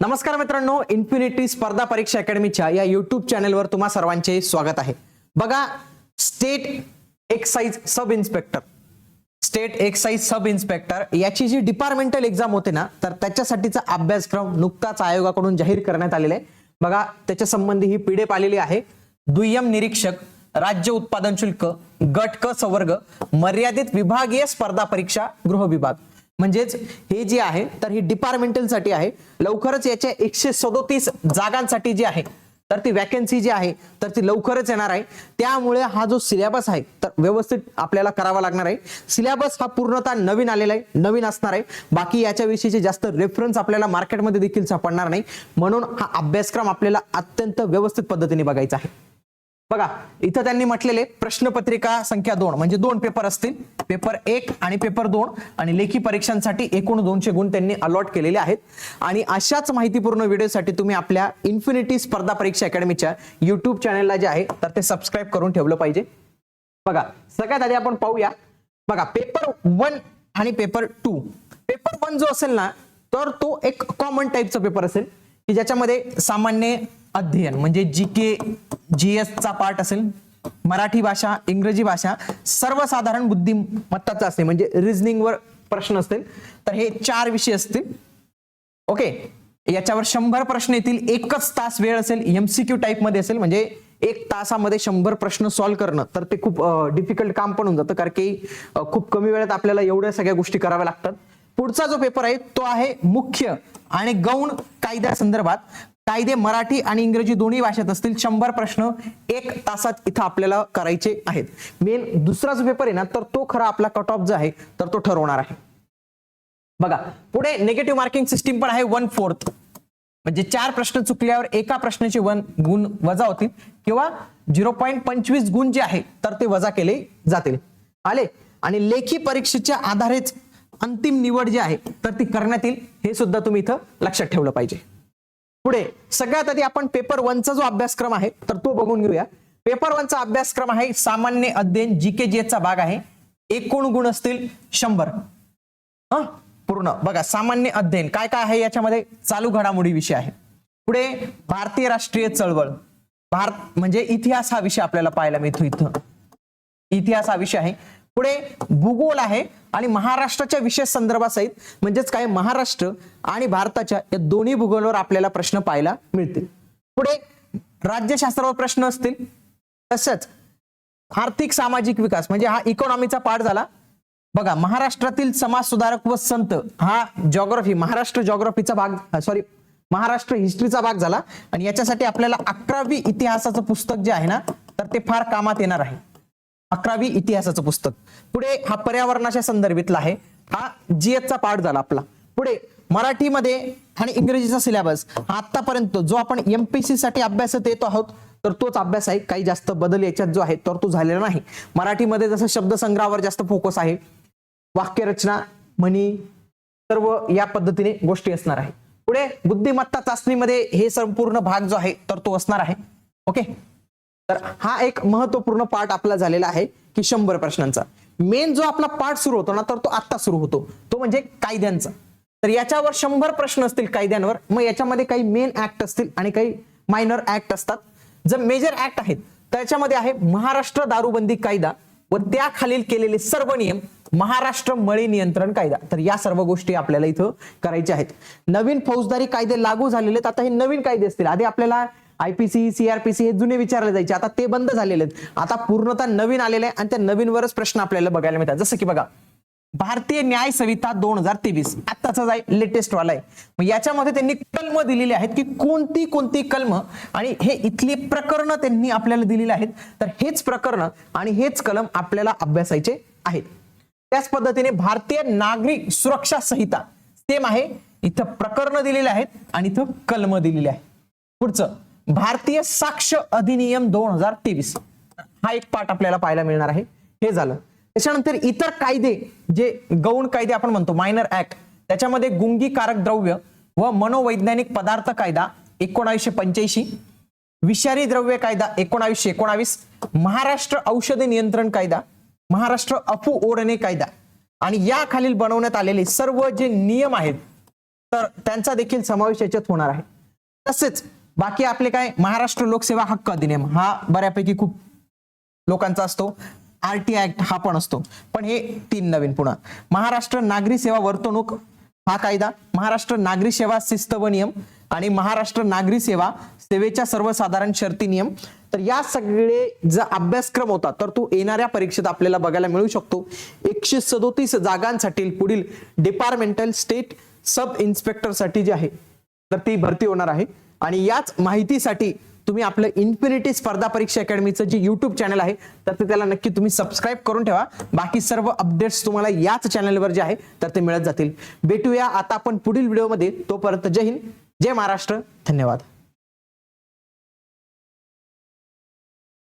नमस्कार मित्रांनो इन्फिनिटी स्पर्धा परीक्षा अकॅडमीच्या या युट्यूब चॅनेलवर तुम्हा सर्वांचे स्वागत आहे. बघा state excise sub inspector state excise sub inspector याची जी डिपार्टमेंटल एक्झाम होते ना तर त्याच्यासाठीचा अभ्यासक्रम नुकताच आयोगाकडून जाहीर करण्यात आलेला आहे. बघा त्याच्या संबंधी ही पिढे आलेली आहे. दुय्यम निरीक्षक राज्य उत्पादन शुल्क गट क संवर्ग मर्यादित विभागीय स्पर्धा परीक्षा गृह विभाग. म्हणजेच हे जे आहे तर ही डिपार्टमेंटलसाठी आहे. लवकरच याच्या एकशे सदोतीस जागांसाठी जी आहे तर ती वॅकन्सी जी आहे तर ती लवकरच येणार आहे. त्यामुळे हा जो सिलेबस आहे तर व्यवस्थित आपल्याला करावा लागणार आहे. सिलेबस हा पूर्णतः नवीन आलेला आहे नवीन असणार आहे. बाकी याच्याविषयीचे जास्त रेफरन्स आपल्याला मार्केटमध्ये देखील सापडणार नाही. म्हणून हा अभ्यासक्रम आपल्याला अत्यंत व्यवस्थित पद्धतीने बघायचा आहे. बघा इथं त्यांनी म्हटलेले प्रश्नपत्रिका संख्या दोन म्हणजे दोन पेपर असतील. पेपर एक आणि पेपर दोन आणि लेखी परीक्षांसाठी एकूण दोनशे गुण त्यांनी अलॉट केलेले आहेत. आणि अशाच माहितीपूर्ण व्हिडिओसाठी तुम्ही आपल्या इन्फिनिटी स्पर्धा परीक्षा अकॅडमीच्या युट्यूब चॅनलला जे आहे तर ते सबस्क्राईब करून ठेवलं पाहिजे. बघा सगळ्यात आधी आपण पाहूया. बघा पेपर वन आणि पेपर टू. पेपर वन जो असेल ना तर तो एक कॉमन टाईपचा पेपर असेल. की ज्याच्यामध्ये सामान्य अध्ययन म्हणजे जी के जी चा पार्ट असेल मराठी भाषा इंग्रजी भाषा सर्वसाधारण बुद्धिमत्ताचा असते म्हणजे रिझनिंगवर प्रश्न असतील तर हे चार विषय असतील. ओके याच्यावर शंभर प्रश्न येतील एकच तास वेळ असेल एमसीक्यू टाईपमध्ये असेल म्हणजे एक तासामध्ये शंभर प्रश्न सॉल्व्ह करणं तर ते खूप डिफिकल्ट काम पण होऊन जातं कारण की खूप कमी वेळेत आपल्याला एवढ्या सगळ्या गोष्टी कराव्या लागतात. पुढचा जो पेपर आहे तो आहे मुख्य आणि गौण कायद्या संदर्भात. कायदे मराठी आणि इंग्रजी दोन्ही भाषेत असतील शंभर प्रश्न एक तासात इथं आपल्याला करायचे आहेत. मेन दुसरा जो पेपर आहे ना तर तो खरा आपला कट ऑफ जो आहे तर तो ठरवणार आहे. बघा पुढे निगेटिव्ह मार्किंग सिस्टीम पण आहे वन फोर्थ म्हणजे चार प्रश्न चुकल्यावर एका प्रश्नाचे वन गुण वजा होतील किंवा झिरो पॉईंट पंचवीस गुण जे आहे तर ते वजा केले जातील. आले? आणि लेखी परीक्षेच्या आधारेच अंतिम निवड जी आहे तर ती करण्यात येईल हे सुद्धा तुम्ही इथं लक्षात ठेवलं पाहिजे. पुढे सगळ्यात आधी आपण पेपर वनचा जो अभ्यासक्रम आहे तर तो बघून घेऊया. पेपर वनचा अभ्यासक्रम आहे सामान्य अध्ययन जी के चा भाग आहे. एकूण गुण असतील शंभर. हा? पूर्ण. बघा सामान्य अध्ययन. काय काय आहे याच्यामध्ये? चालू घडामोडी विषय आहे. पुढे भारतीय राष्ट्रीय चळवळ. भारत म्हणजे इतिहास हा विषय आपल्याला पाहायला मिळतो इथं. इतिहास हा विषय आहे. पुढे भूगोल आहे आणि महाराष्ट्राच्या विशेष संदर्भासहित म्हणजेच काय महाराष्ट्र आणि भारताच्या या दोन्ही भूगोलवर आपल्याला प्रश्न पाहायला मिळतील. पुढे राज्यशास्त्रावर प्रश्न असतील. तसंच आर्थिक सामाजिक विकास म्हणजे हा इकॉनॉमीचा पाठ झाला. बघा महाराष्ट्रातील समाज सुधारक व संत हा जॉग्रफी महाराष्ट्र जॉग्रफीचा भाग सॉरी महाराष्ट्र हिस्ट्रीचा भाग झाला. आणि याच्यासाठी आपल्याला अकरावी इतिहासाचं पुस्तक जे आहे ना तर ते फार कामात येणार आहे. अकरावी इतिहासाचं पुस्तक. पुढे हा पर्यावरणाच्या संदर्भातला आहे. हा जीएसचा पाठ झाला आपला. पुढे मराठीमध्ये आणि इंग्रजीचा सिलेबस आतापर्यंत जो आपण एमपीसी साठी अभ्यासात येतो आहोत तर तोच अभ्यास आहे. काही जास्त बदल याच्यात जो आहे तर तो झालेला नाही. मराठीमध्ये जसं शब्दसंग्रहावर जास्त फोकस आहे वाक्यरचना म्हणी सर्व या पद्धतीने गोष्टी असणार आहे. पुढे बुद्धिमत्ता चाचणीमध्ये हे संपूर्ण भाग जो आहे तर तो असणार आहे. ओके तर हा एक महत्त्वपूर्ण पार्ट आपला झालेला आहे की शंभर प्रश्नांचा. मेन जो आपला पार्ट सुरू होतो ना तर तो आत्ता सुरू होतो. तो म्हणजे कायद्यांचा. तर याच्यावर शंभर प्रश्न असतील कायद्यांवर मग याच्यामध्ये काही मेन ऍक्ट असतील आणि काही मायनर ऍक्ट असतात. जर मेजर ऍक्ट आहेत त्याच्यामध्ये आहे महाराष्ट्र दारूबंदी कायदा व त्याखालील केलेले सर्व नियम महाराष्ट्र मळी नियंत्रण कायदा. तर या सर्व गोष्टी आपल्याला इथं करायच्या आहेत. नवीन फौजदारी कायदे लागू झालेले आहेत. आता हे नवीन कायदे असतील. आधी आपल्याला आयपीसी सीआरपीसी हे जुने विचारले जायचे. आता ते बंद झालेले आहेत. आता पूर्णतः नवीन आलेले आहे आणि त्या नवीनवरच प्रश्न आपल्याला बघायला मिळतात. जसं की बघा भारतीय न्याय संहिता दोन हजार तेवीस. आत्ताचा जाय लेटेस्ट वाला आहे. मग याच्यामध्ये त्यांनी कलम दिलेली आहेत की कोणती कोणती कलम आणि हे इथली प्रकरण त्यांनी आपल्याला दिलेली आहेत. तर हेच प्रकरण आणि हेच कलम आपल्याला अभ्यासायचे आहेत. त्याच पद्धतीने भारतीय नागरिक सुरक्षा संहिता सेम आहे. इथं प्रकरण दिलेले आहेत आणि इथं कलम दिलेले आहे पुढचं भारतीय साक्ष अधिनियम दोन हजार तेवीस. हा एक पाठ आपल्याला पाहायला मिळणार आहे. हे झालं. त्याच्यानंतर इतर कायदे जे गौण कायदे आपण म्हणतो मायनर ऍक्ट त्याच्यामध्ये गुंगीकारक द्रव्य व मनोवैज्ञानिक पदार्थ कायदा एकोणावीसशे पंच्याऐंशी विषारी द्रव्य कायदा एकोणावीसशे एकोणावीस महाराष्ट्र औषधी नियंत्रण कायदा महाराष्ट्र अफू ओढणे कायदा आणि या खालील बनवण्यात आलेले सर्व जे नियम आहेत तर त्यांचा देखील समावेश याच्यात होणार आहे. तसेच बाकी आपले काय महाराष्ट्र लोकसेवा हक्क अधिनियम हा बऱ्यापैकी खूप लोकांचा असतो. आरटी ऍक्ट हा पण असतो. पण हे तीन नवीन पुन्हा. महाराष्ट्र नागरी सेवा वर्तणूक हा कायदा महाराष्ट्र नागरी सेवा शिस्त व नियम आणि महाराष्ट्र नागरी सेवा सेवेच्या सर्वसाधारण शर्ती नियम. तर या सगळे जर अभ्यासक्रम होता तर तो येणाऱ्या परीक्षेत आपल्याला बघायला मिळू शकतो. एकशे सदोतीस जागांसाठी पुढील डिपार्टमेंटल स्टेट सब इन्स्पेक्टरसाठी जे आहे तर ती भरती होणार आहे. आणि याच माहितीसाठी तुम्ही आपलं इन्फिनिटी स्पर्धा परीक्षा अकॅडमीचं जे युट्यूब चॅनल आहे तर ते त्याला नक्की तुम्ही सबस्क्राईब करून ठेवा. बाकी सर्व अपडेट्स तुम्हाला याच चॅनलवर जे आहे तर ते मिळत जातील. भेटूया आता आपण पुढील व्हिडिओमध्ये तोपर्यंत जय हिंद जय महाराष्ट्र. धन्यवाद.